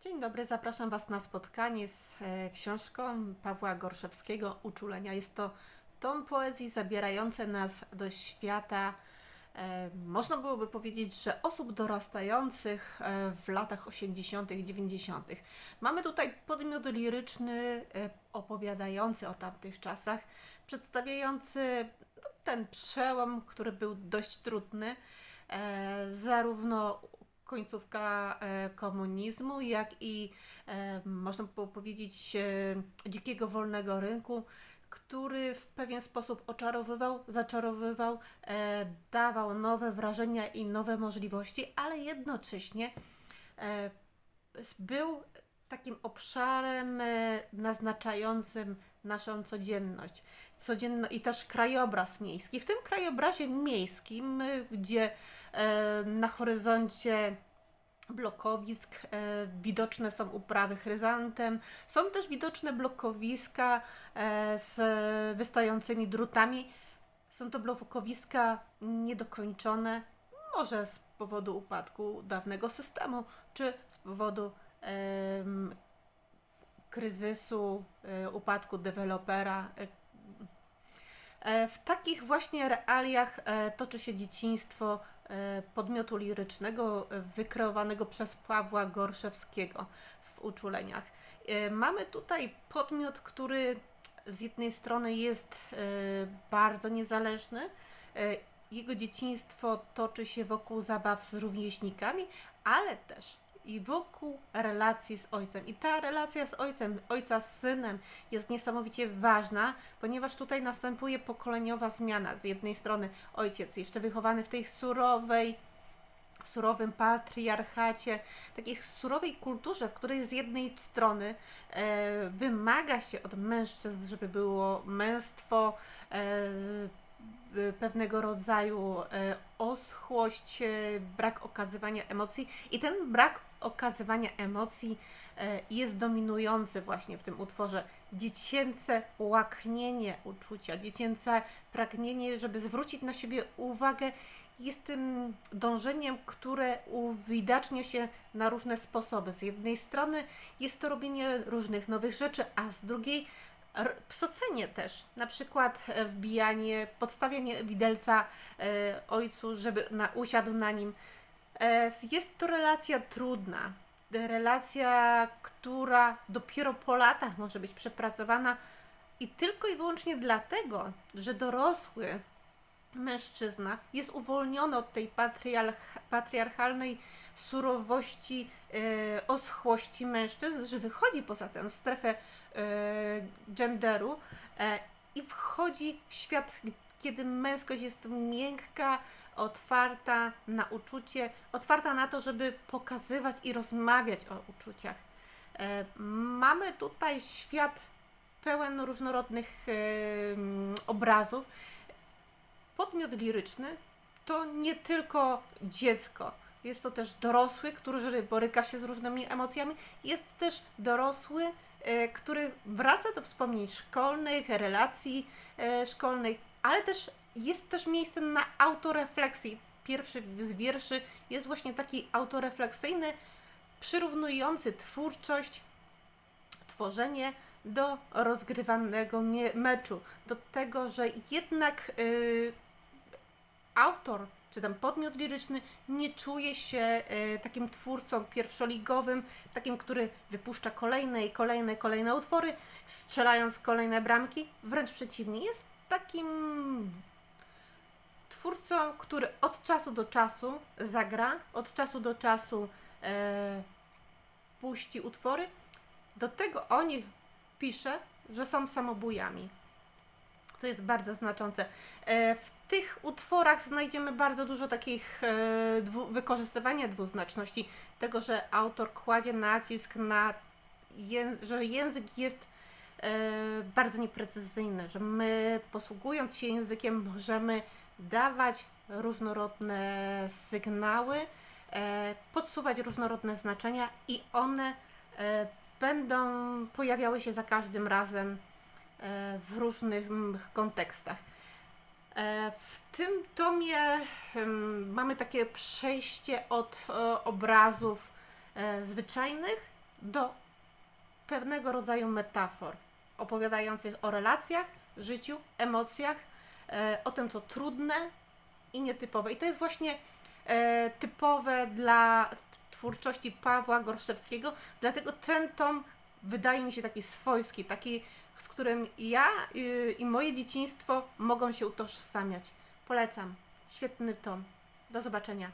Dzień dobry, zapraszam Was na spotkanie z e, książką Pawła Gorszewskiego Uczulenia. Jest to tom poezji zabierający nas do świata, e, można byłoby powiedzieć, że osób dorastających e, w latach 80., 90. Mamy tutaj podmiot liryczny opowiadający o tamtych czasach, przedstawiający no, ten przełom, który był dość trudny, zarówno końcówka e, komunizmu, jak i e, można powiedzieć e, dzikiego wolnego rynku, który w pewien sposób oczarowywał, zaczarowywał, dawał nowe wrażenia i nowe możliwości, ale jednocześnie był takim obszarem naznaczającym naszą codzienność. Codzienno i też krajobraz miejski. W tym krajobrazie miejskim, e, gdzie e, na horyzoncie blokowisk e, widoczne są uprawy chryzantem, są też widoczne blokowiska e, z wystającymi drutami. Są to blokowiska niedokończone, może z powodu upadku dawnego systemu, czy z powodu kryzysu, e, upadku dewelopera. E, e, W takich właśnie realiach toczy się dzieciństwo podmiotu lirycznego wykreowanego przez Pawła Gorszewskiego w uczuleniach. Mamy tutaj podmiot, który z jednej strony jest bardzo niezależny. Jego dzieciństwo toczy się wokół zabaw z rówieśnikami, ale też i wokół relacji z ojcem. I ta relacja z ojcem, ojca z synem jest niesamowicie ważna, ponieważ tutaj następuje pokoleniowa zmiana. Z jednej strony ojciec jeszcze wychowany w tej surowej, w surowym patriarchacie, takiej surowej kulturze, w której z jednej strony e, wymaga się od mężczyzn, żeby było męstwo, e, pewnego rodzaju e, oschłość, e, brak okazywania emocji i ten brak okazywania emocji jest dominujący właśnie w tym utworze. Dziecięce łaknienie uczucia, dziecięce pragnienie, żeby zwrócić na siebie uwagę, jest tym dążeniem, które uwidacznia się na różne sposoby. Z jednej strony jest to robienie różnych nowych rzeczy, a z drugiej psocenie też. Na przykład e, wbijanie, podstawianie widelca e, ojcu, żeby na, usiadł na nim. E, jest to relacja trudna. Relacja, która dopiero po latach może być przepracowana i tylko i wyłącznie dlatego, że dorosły mężczyzna jest uwolniony od tej patriarch- patriarchalnej surowości, e, oschłości mężczyzn, że wychodzi poza tę strefę e, genderu e, i wchodzi w świat, kiedy męskość jest miękka, otwarta na uczucie, otwarta na to, żeby pokazywać i rozmawiać o uczuciach. Mamy tutaj świat pełen różnorodnych obrazów. Podmiot liryczny to nie tylko dziecko. Jest to też dorosły, który boryka się z różnymi emocjami. Jest też dorosły, e, który wraca do wspomnień szkolnych, relacji e, szkolnych, ale też jest też miejsce na autorefleksji. Pierwszy z wierszy jest właśnie taki autorefleksyjny, przyrównujący twórczość, tworzenie do rozgrywanego meczu, do tego, że jednak y, autor czy tam podmiot liryczny nie czuje się y, takim twórcą pierwszoligowym, takim, który wypuszcza kolejne i kolejne, kolejne utwory, strzelając kolejne bramki. Wręcz przeciwnie, jest takim twórcą, który od czasu do czasu zagra, od czasu do czasu e, puści utwory. Do tego o nich pisze, że są samobójami. Co jest bardzo znaczące. E, w tych utworach znajdziemy bardzo dużo takich e, dwu, wykorzystywania dwuznaczności. Tego, że autor kładzie nacisk na, ję, że język jest e, bardzo nieprecyzyjny, że my posługując się językiem możemy dawać różnorodne sygnały, e, podsuwać różnorodne znaczenia i one e, będą pojawiały się za każdym razem e, w różnych mm, kontekstach. E, W tym tomie em, mamy takie przejście od e, obrazów e, zwyczajnych do pewnego rodzaju metafor opowiadających o relacjach, życiu, emocjach, o tym, co trudne i nietypowe. I to jest właśnie typowe dla twórczości Pawła Gorszewskiego, dlatego ten tom wydaje mi się taki swojski, taki, z którym ja y, i moje dzieciństwo mogą się utożsamiać. Polecam. Świetny tom. Do zobaczenia.